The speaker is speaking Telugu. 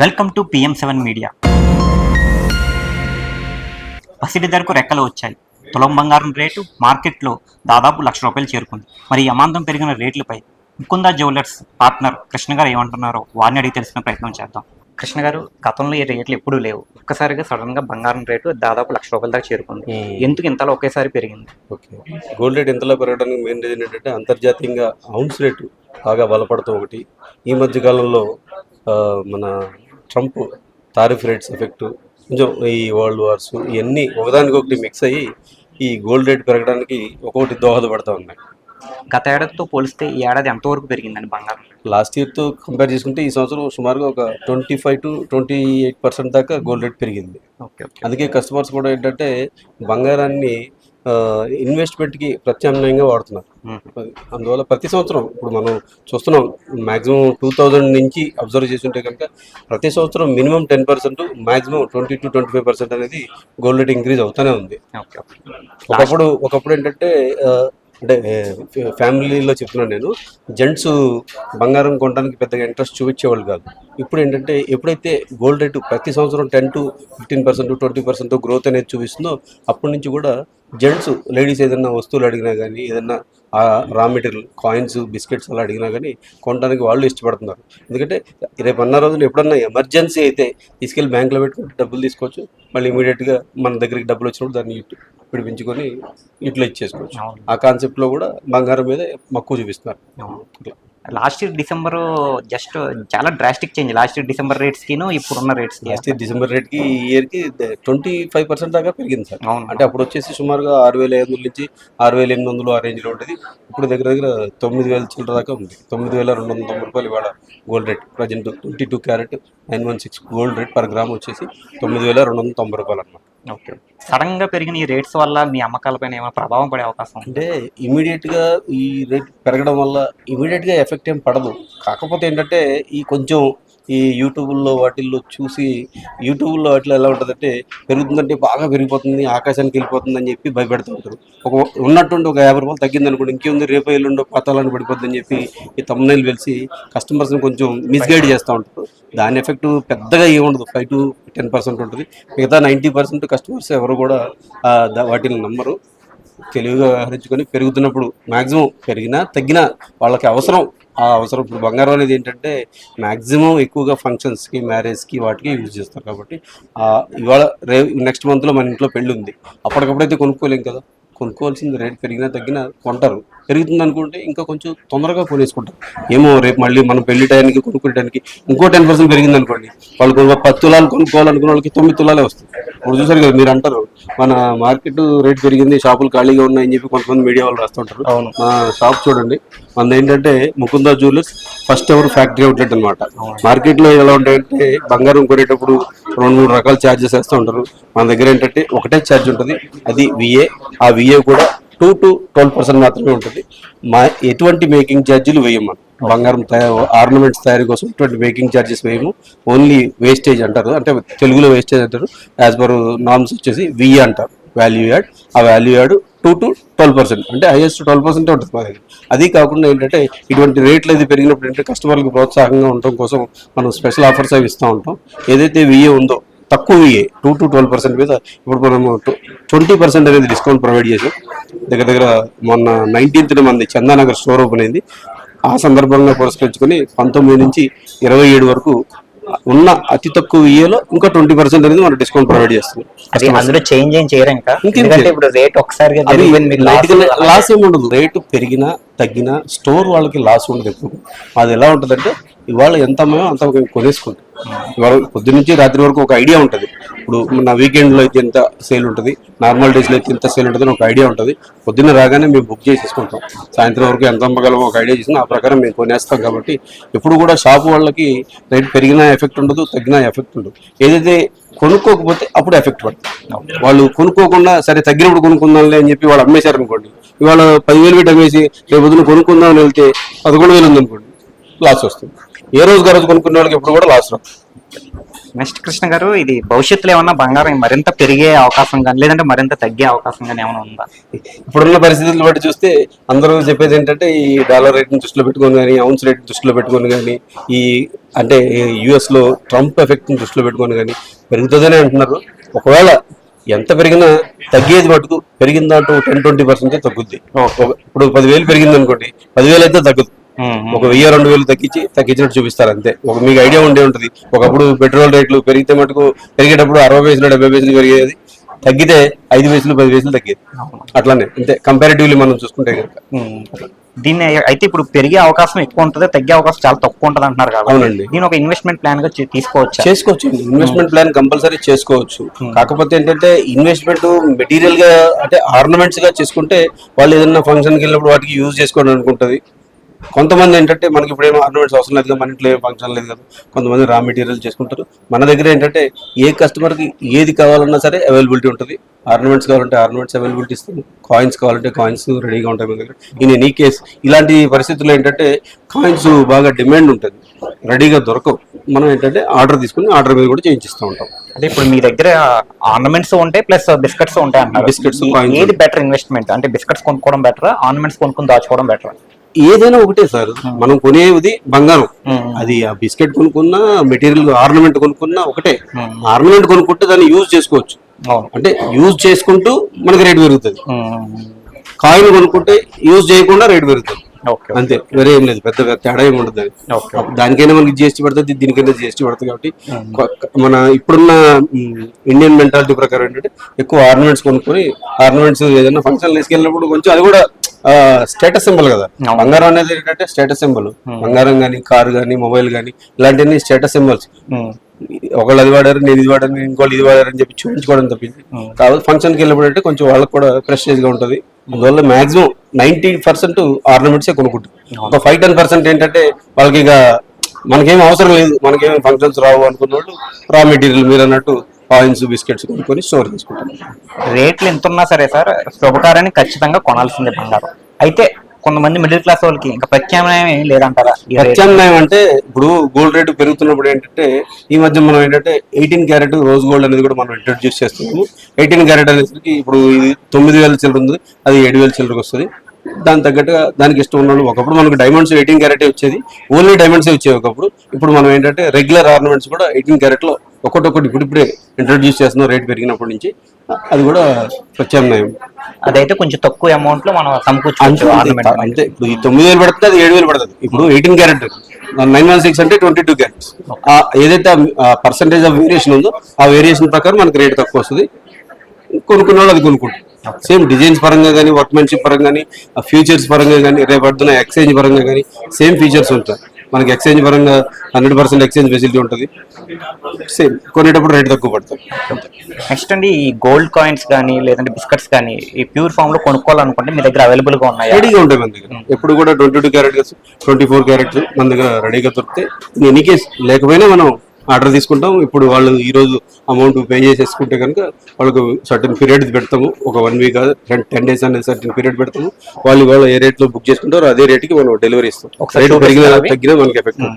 Welcome to PM seven media. పసిడి ధరకు రెక్కలు వచ్చాయి. తులం బంగారం రేటు మార్కెట్లో దాదాపు లక్ష రూపాయలు చేరుకుంది. మరి అమాంతం పెరిగిన రేట్లపై ముకుందా జ్యువెలర్స్ పార్ట్నర్ కృష్ణ గారు ఏమంటున్నారో వారిని అడిగి తెలిసిన ప్రయత్నం చేద్దాం. కృష్ణ గారు గతంలో ఈ రేట్లు ఎప్పుడూ లేవు. ఒక్కసారిగా సడన్గా బంగారం రేటు దాదాపు లక్ష రూపాయల దాకా చేరుకుంది. ఎందుకు ఇంతలో ఒకేసారి పెరిగింది? ఓకే. గోల్డ్ రేట్ ఎంతలో పెరగడానికి మెయిన్ రీజన్ ఏంటంటే అంతర్జాతీయంగా అవున్స్ రేటు బాగా బలపడతాం ఒకటి. ఈ మధ్య కాలంలో మన ట్రంప్ టారిఫ్ రేట్స్ ఎఫెక్ట్ కొంచెం ఈ వరల్డ్ వార్స్ ఇవన్నీ ఒకదానికొకటి మిక్స్ అయ్యి ఈ గోల్డ్ రేట్ పెరగడానికి ఒక్కొక్కటి దోహదపడతా ఉన్నాయి. గత ఏడాదితో పోలిస్తే ఈ ఏడాది ఎంతవరకు పెరిగిందండి బంగారం? లాస్ట్ ఇయర్తో కంపేర్ చేసుకుంటే ఈ సంవత్సరం సుమారుగా ఒక twenty five to twenty eight percent దాకా గోల్డ్ రేట్ పెరిగింది. అందుకే కస్టమర్స్ కూడా ఏంటంటే బంగారాన్ని ఇన్వెస్ట్మెంట్కి ప్రత్యామ్నాయంగా వాడుతున్నారు. అందువల్ల ప్రతి సంవత్సరం ఇప్పుడు మనం చూస్తున్నాం మాక్సిమం టూ థౌజండ్ నుంచి అబ్జర్వ్ చేస్తుంటే కనుక ప్రతి సంవత్సరం minimum ten percent maximum twenty to twenty five percent అనేది గోల్డ్ రేట్ ఇంక్రీజ్ అవుతూనే ఉంది. ఒకప్పుడు ఒకప్పుడు ఏంటంటే అంటే ఫ్యామిలీలో చెప్తున్నాను నేను. జెంట్స్ బంగారం కొనడానికి పెద్దగా ఇంట్రెస్ట్ చూపించేవాళ్ళు కాదు. ఇప్పుడు ఏంటంటే ఎప్పుడైతే గోల్డ్ రేటు ప్రతి సంవత్సరం ten to fifteen percent twenty percent growth అనేది చూపిస్తుందో అప్పటి నుంచి కూడా జెంట్స్ లేడీస్ ఏదైనా వస్తువులు అడిగినా కానీ ఏదైనా రా మెటీరియల్ కాయిన్స్ బిస్కెట్స్ అలా అడిగినా కానీ కొనడానికి వాళ్ళు ఇష్టపడుతున్నారు. ఎందుకంటే రేపు అన్న రోజులు ఎప్పుడన్నా ఎమర్జెన్సీ అయితే తీసుకెళ్ళి బ్యాంకులో పెట్టుకుంటే డబ్బులు తీసుకోవచ్చు. మళ్ళీ ఇమీడియట్గా మన దగ్గరికి డబ్బులు వచ్చినప్పుడు దాన్ని విడిపించుకొని యూటిలైజ్ చేసుకోవచ్చు. ఆ కాన్సెప్ట్లో కూడా బంగారం మీద మక్కువ చూపిస్తున్నారు. లాస్ట్ ఇయర్ డిసెంబర్ జస్ట్ చాలా drastic change last year December rates కిను ఇప్పుడున్న రేట్స్కి లాస్ట్ ఇయర్ డిసెంబర్ రేట్కి ఈ ఇయర్కి ట్వంటీ ఫైవ్ పర్సెంట్ దాకా పెరిగింది సార్. అంటే అప్పుడు వచ్చేసి సుమారుగా ఆరు వేల ఐదు వందల నుంచి ఆరు వేల ఎనిమిది వందలు ఆ రేంజ్లో ఉండేది. ఇప్పుడు దగ్గర దగ్గర తొమ్మిది వేల చిల్లర దాకా ఉంది. తొమ్మిది వేల రెండు వందల తొంభై రూపాయలు ఇవాళ gold rate present twenty two carat nine one six gold rate per gram వచ్చేసి తొమ్మిది వేల రెండు వందల తొంభై రూపాయలు అనమాట ఓకే. సడన్గా పెరిగిన ఈ రేట్స్ వల్ల మీ అమ్మకాలపైన ఏమైనా ప్రభావం పడే అవకాశం అంటే అంటే ఇమీడియట్గా ఈ రేట్ పెరగడం వల్ల ఇమీడియట్గా ఎఫెక్ట్ ఏం పడదు. కాకపోతే ఏంటంటే ఈ కొంచెం ఈ యూట్యూబ్లో వాటిల్లో చూసి యూట్యూబ్లో వాటిలో ఎలా ఉంటుందంటే పెరుగుతుందంటే బాగా పెరిగిపోతుంది ఆకాశానికి వెళ్ళిపోతుంది అని చెప్పి భయపెడుతూ ఉంటారు. ఒక ఉన్నట్టుండి ఒక యాభై రూపాయలు తగ్గింది అనుకోండి ఇంకేముంది రేపు ఎల్లుండో పతాలని పడిపోద్ది చెప్పి ఈ తమ్ముళ్ళు వెలిసి కస్టమర్స్ని కొంచెం మిస్గైడ్ చేస్తూ ఉంటారు. దాని ఎఫెక్ట్ పెద్దగా ఏముండదు ఫైవ్ టు టెన్ పర్సెంట్ ఉంటుంది. మిగతా నైంటీ పర్సెంట్ కస్టమర్స్ ఎవరు కూడా వాటిని నమ్మరు. తెలివిగా వ్యవహరించుకొని పెరుగుతున్నప్పుడు మ్యాక్సిమం పెరిగినా తగ్గినా వాళ్ళకి అవసరం. ఆ అవసరం ఇప్పుడు బంగారం అనేది ఏంటంటే మ్యాక్సిమం ఎక్కువగా ఫంక్షన్స్కి మ్యారేజ్కి వాటికి యూజ్ చేస్తారు కాబట్టి ఇవాళ రే నెక్స్ట్ మంత్లో మన ఇంట్లో పెళ్ళి ఉంది అప్పటికప్పుడైతే కొనుక్కోలేం కదా? కొనుక్కోవాల్సింది రేట్ పెరిగినా తగ్గినా కొంటారు. పెరుగుతుంది అనుకుంటే ఇంకా కొంచెం తొందరగా కొనేసుకుంటారు. ఏమో రేపు మళ్ళీ మనం పెళ్ళి టైంకి కొనుక్కోవడానికి ఇంకో టెన్ పర్సెంట్ పెరిగింది అనుకోండి. వాళ్ళు కొనుక్కో పది తులాలు కొనుక్కోవాలనుకున్న వాళ్ళకి తొమ్మిది తులాలే వస్తాయి. ఇప్పుడు చూసారు కదా మీరు అంటారు మన మార్కెట్ రేట్ పెరిగింది షాపులు ఖాళీగా ఉన్నాయని చెప్పి కొంతమంది మీడియా వాళ్ళు రాస్తుంటారు. మా షాప్ చూడండి. మనది ఏంటంటే ముకుందా జ్యువెలర్స్ ఫస్ట్ ఎవరు ఫ్యాక్టరీ అవుట్లెట్ అనమాట మార్కెట్లో ఎలా ఉంటాయంటే బంగారం కొనేటప్పుడు రెండు మూడు రకాల ఛార్జెస్ వేస్తూ ఉంటారు. మన దగ్గర ఏంటంటే ఒకటే ఛార్జ్ ఉంటుంది. అది విఏ ఆ విఏ కూడా టూ టు ట్వెల్వ్ పర్సెంట్ మాత్రమే ఉంటుంది. మా ఎటువంటి మేకింగ్ ఛార్జీలు వేయము. బంగారం తయారు ఆర్నమెంట్స్ తయారీ కోసం ఎటువంటి మేకింగ్ ఛార్జెస్ వేయము. ఓన్లీ వేస్టేజ్ అంటారు. అంటే తెలుగులో వేస్టేజ్ అంటారు. యాజ్ పర్ నామ్స్ వచ్చేసి విఏ అంటారు. వాల్యూ యాడ్ ఆ value add two to twelve percent. అంటే హైయెస్ట్ ట్వెల్వ్ పర్సెంట్ ఉంటుంది మా దగ్గర. అది కాకుండా ఏంటంటే ఇటువంటి రేట్లు అది పెరిగినప్పుడు ఏంటంటే కస్టమర్లకు ప్రోత్సాహంగా ఉండటం కోసం మనం స్పెషల్ ఆఫర్స్ అవి ఇస్తూ ఉంటాం. ఏదైతే విఏ ఉందో తక్కువ VA two to twelve percent మీద ఇప్పుడు మనము ట్వంటీ పర్సెంట్ అనేది డిస్కౌంట్ ప్రొవైడ్ చేసాం. దగ్గర దగ్గర మొన్న నైన్టీన్త్ మంది చందానగర్ స్టోర్ ఓపెన్ అయింది. ఆ సందర్భంగా పురస్కరించుకొని పంతొమ్మిది నుంచి ఇరవై ఏడు వరకు ఉన్న అతి తక్కువ విఏలో ఇంకా ట్వంటీ పర్సెంట్ అనేది మనం డిస్కౌంట్ ప్రొవైడ్ అది అందులో చేంజ్ ఏం చేయరు ఇంకా. ఇంకేం ఎందుకంటే చేయరు. ఇప్పుడు రేట్గా లాస్ ఏమి ఉండదు. రేటు పెరిగినా తగ్గినా స్టోర్ వాళ్ళకి లాస్ ఉండదు ఎక్కువ అది ఎలా ఉంటుందంటే ఇవాళ ఎంత అమ్మామో అంత కొనేసుకుంటాం ఇవాళ రాత్రి వరకు ఒక ఐడియా ఉంటుంది. ఇప్పుడు నా వీకెండ్లో అయితే ఎంత సేల్ ఉంటుంది? నార్మల్ డేస్లో అయితే ఎంత సేల్ ఉంటుంది ఒక ఐడియా ఉంటుంది. పొద్దున్న రాగానే మేము బుక్ చేసేసుకుంటాం. సాయంత్రం వరకు ఎంత అమ్మగలమో ఒక ఐడియా చేసిన ఆ ప్రకారం మేము కొనేస్తాం కాబట్టి ఎప్పుడు కూడా షాప్ వాళ్ళకి రేట్ పెరిగినా ఎఫెక్ట్ ఉండదు తగ్గినా ఎఫెక్ట్ ఉండదు. ఏదైతే కొనుక్కోకపోతే అప్పుడు ఎఫెక్ట్ పడుతుంది. వాళ్ళు కొనుక్కోకుండా సరే తగ్గినప్పుడు కొనుక్కుందాంలే అని చెప్పి వాళ్ళు అమ్మేశారు అనుకోండి. ఇవాళ పదివేలు పెట్టి అమ్మేసి రేపు పొద్దున కొనుక్కుందాం అని వెళ్తే పదకొండు వేలు ఉంది అనుకోండి. లాస్ వస్తుంది. ఏ రోజు రోజు కొనుక్కునే వాళ్ళకి ఎప్పుడు కూడా లాస్ రాదు. నెక్స్ట్ కృష్ణ గారు ఇది భవిష్యత్తులో ఏమన్నా బంగారం మరింత పెరిగే అవకాశం కానీ లేదంటే మరింత తగ్గే అవకాశం కానీ ఏమైనా ఉందా? ఇప్పుడున్న పరిస్థితులను బట్టి చూస్తే అందరూ చెప్పేది ఏంటంటే ఈ డాలర్ రేట్ని దృష్టిలో పెట్టుకొని కానీ అవున్స్ రేట్ దృష్టిలో పెట్టుకొని కానీ ఈ అంటే యుఎస్లో ట్రంప్ ఎఫెక్ట్ని దృష్టిలో పెట్టుకొని కానీ పెరుగుతుందని అంటున్నారు. ఒకవేళ ఎంత పెరిగినా తగ్గేది మటుకు పెరిగిన దాంట్లో టెన్ ట్వంటీ పర్సెంట్ తగ్గుద్ది. ఇప్పుడు పదివేలు పెరిగింది అనుకోండి పదివేలు అయితే తగ్గదు. ఒక వెయ్యి రెండు వేలు తగ్గించి తగ్గించినట్టు చూపిస్తారు అంతే. ఒక మీకు ఐడియా ఉండే ఉంటుంది. ఒకప్పుడు పెట్రోల్ రేట్లు పెరిగితే మటుకు పెరిగేటప్పుడు అరవై పైసలు డెబ్బై పైసలు పెరిగేది. తగ్గితే ఐదు పైసలు పది పైసలు తగ్గేది. అట్లానే అంతే. కంపారిటివ్లీ మనం చూసుకుంటే కనుక. దీన్ని అయితే ఇప్పుడు పెరిగే అవకాశం ఎక్కువ ఉంటుంది తగ్గే అవకాశం చాలా తక్కువ ఉంటుంది అంటున్నారు కాబట్టి. దీని ఒక ఇన్వెస్ట్మెంట్ ప్లాన్గా తీసుకోవచ్చా? చేసుకోవచ్చు. ఇన్వెస్ట్మెంట్ ప్లాన్ కంపల్సరీ చేసుకోవచ్చు. కాకపోతే ఏంటంటే ఇన్వెస్ట్మెంట్ మెటీరియల్గా అంటే ఆర్నమెంట్స్గా చేసుకుంటే వాళ్ళు ఏదైనా ఫంక్షన్కి వెళ్ళినప్పుడు వాటికి యూజ్ చేసుకోవడం అనుకుంటది. కొంతమంది ఏంటంటే మనకి ఇప్పుడు ఏమో ఆర్నమెంట్స్ అవసరం లేదు కదా మన ఇంట్లో ఏం ఫంక్షన్ లేదు కదా కొంతమంది రా మెటీరియల్ చేసుకుంటారు. మన దగ్గర ఏంటంటే ఏ కస్టమర్కి ఏది కావాలన్నా సరే అవైలబిలిటీ ఉంటుంది. ఆర్నమెంట్స్ కావాలంటే ఆర్నమెంట్స్ అవైలబిలిటీ ఇస్తాము. కాయిన్స్ కావాలంటే కాయిన్స్ రెడీగా ఉంటాయి మన దగ్గర. ఇన్ ఎనీ కేస్ ఇలాంటి పరిస్థితుల్లో ఏంటంటే కాయిన్స్ బాగా డిమాండ్ ఉంటుంది. రెడీగా దొరకవు. మనం ఏంటంటే ఆర్డర్ తీసుకుని ఆర్డర్ మీద కూడా చేయించిస్తూ ఉంటాం. అదే ఇప్పుడు మీ దగ్గర ఆర్నమెంట్స్ ఉంటాయి ప్లస్ బిస్కెట్స్ ఉంటాయి అంటారు coins. ఏది బెటర్ ఇన్వెస్ట్మెంట్ అంటే బిస్కెట్స్ కొనుక్కోవడం బెటర్ ఆర్నమెంట్స్ కొనుక్కొని దాచుకోవడం బెటర్ ఏదైనా ఒకటే సార్. మనం కొనేది బంగారం. అది ఆ బిస్కెట్ కొనుక్కున్నా మెటీరియల్ ఆర్నమెంట్ కొనుక్కున్నా ఒకటే. ఆర్నమెంట్ కొనుక్కుంటే దాన్ని యూజ్ చేసుకోవచ్చు. అంటే యూజ్ చేసుకుంటూ మనకి రేట్ పెరుగుతుంది. కాయిన్ కొనుక్కుంటే యూజ్ చేయకుండా రేట్ పెరుగుతుంది. అంతే. వేరే ఏం లేదు. పెద్ద తేడా ఏమి ఉండదు దానికైనా మనకి జిఎస్టీ పడుతుంది దీనికైనా జిఎస్టీ పడుతుంది కాబట్టి మన ఇప్పుడున్న ఇండియన్ మెంటాలిటీ ప్రకారం ఏంటంటే ఎక్కువ ఆర్నమెంట్స్ కొనుక్కొని ఆర్నమెంట్స్ ఏదైనా ఫంక్షన్ తీసుకెళ్ళినప్పుడు కొంచెం అది కూడా స్టేటస్ సింబల్ కదా. బంగారం అనేది ఏంటంటే స్టేటస్ సింబల్ బంగారం కానీ కారు కానీ మొబైల్ కానీ ఇలాంటివన్నీ స్టేటస్ సింబల్స్. ఒకళ్ళు అది వాడారు నేను ఇది వాడాను ఇంకోళ్ళు ఇది వాడారు అని చెప్పి చూపించుకోవడం తప్పింది. కాబట్టి ఫంక్షన్కి వెళ్ళినప్పుడు అంటే కొంచెం వాళ్ళకి కూడా ప్రెస్టేజ్గా ఉంటుంది. అందువల్ల మాక్సిమం నైన్టీ పర్సెంట్ ఆర్నమెంట్సే కొనుక్కుంటారు. ఒక ఫైవ్ టెన్ పర్సెంట్ ఏంటంటే వాళ్ళకి ఇక మనకేం అవసరం లేదు మనకేం ఫంక్షన్స్ రావు అనుకున్న వాళ్ళు రా మెటీరియల్ మీరు అన్నట్టు కాయిన్స్ బిస్కెట్స్ కొనుక్కొని స్టోర్ చేసుకుంటారు రేట్లు ఎంత ఉన్నా సరే సార్ శుభకార్యాన్ని ఖచ్చితంగా కొనాల్సిందే బంగారం. అయితే కొంతమంది మిడిల్ క్లాస్ వాళ్ళకి ఇంకా ప్రత్యామ్నాయం ఏం లేదంటారా ప్రత్యామ్నాయం అంటే ఇప్పుడు గోల్డ్ రేటు పెరుగుతున్నప్పుడు ఏంటంటే ఈ మధ్య మనం ఏంటంటే ఎయిటీన్ క్యారెట్ రోజ్ గోల్డ్ అనేది కూడా మనం ఇంట్రడ్యూస్ చేస్తున్నాము. ఎయిటీన్ క్యారెట్ అనేసరికి ఇప్పుడు ఇది తొమ్మిది వేల చిల్లర ఉంది అది ఏడు వేల చిల్లరకు వస్తుంది. దాని తగ్గట్టుగా దానికి ఇష్టం ఉన్నాడు ఒకప్పుడు మనకు డైమండ్స్ ఎయిటీన్ క్యారెట్ వచ్చేది. ఓన్లీ డైమండ్స్ వచ్చేవి ఒకప్పుడు. ఇప్పుడు మనం ఏంటంటే రెగ్యులర్ ఆర్నమెంట్స్ కూడా ఎయిటీన్ క్యారెట్లో ఒకటి ఒకటి ఇప్పుడిప్పుడే ఇంట్రడ్యూస్ చేస్తున్నాం రేట్ పెరిగినప్పటి నుంచి అది కూడా ప్రత్యామ్నాయం. అదైతే కొంచెం తక్కువ అమౌంట్లో మనం సమకూర్చుకోవచ్చు. అంతే ఇప్పుడు ఈ తొమ్మిది వేలు పడుతుంది అది ఏడు వేలు పడుతుంది. ఇప్పుడు eighteen carat nine one six అంటే ట్వంటీ టూ క్యారెట్స్ ఏదైతే పర్సంటేజ్ ఆఫ్ వేరియేషన్ ఉందో ఆ వేరియేషన్ ప్రకారం మనకి రేట్ తక్కువ వస్తుంది. కొనుక్కున్న వాళ్ళు అది కొనుక్కుంటారు. సేమ్ డిజైన్స్ పరంగా కానీ వర్క్మెన్షిప్ పరంగా కానీ ఫీచర్స్ పరంగా కానీ రేపు పడుతున్న ఎక్స్చేంజ్ పరంగా కానీ సేమ్ ఫీచర్స్ ఉంటాయి. మనకి ఎక్స్చేంజ్ పరంగా హండ్రెడ్ పర్సెంట్ ఎక్స్చేంజ్ ఫెసిలిటీ ఉంటుంది. సేమ్ కొనేటప్పుడు రేట్ తక్కువ పడుతుంది నెక్స్ట్ అండి ఈ గోల్డ్ కాయిన్స్ కానీ లేదంటే బిస్కెట్స్ కానీ ఈ ప్యూర్ ఫామ్లో కొనుక్కోవాలనుకుంటే మీ దగ్గర అవైలబుల్గా ఉన్నాయా? రెడీగా ఉంటాయి మన దగ్గర. ఎప్పుడు కూడా twenty two carats twenty four carats మన దగ్గర రెడీగా దొరుకుతాయి. ఎనీ కేస్ లేకపోయినా మనం ఆర్డర్ తీసుకుంటాం. ఇప్పుడు వాళ్ళు ఈ రోజు అమౌంట్ పే చేసేసుకుంటే కనుక వాళ్ళకు సర్టన్ పీరియడ్ పెడతాము. ఒక వన్ వీక్ టెన్ డేస్ అనేది సర్టన్ పీరియడ్ పెడతాము. వాళ్ళు వాళ్ళు ఏ రేట్లో బుక్ చేసుకుంటారో అదే రేట్కి మనం డెలివరీ ఇస్తాం. రేట్ పెరిగిన? తగ్గినా మనకి ఎఫెక్ట్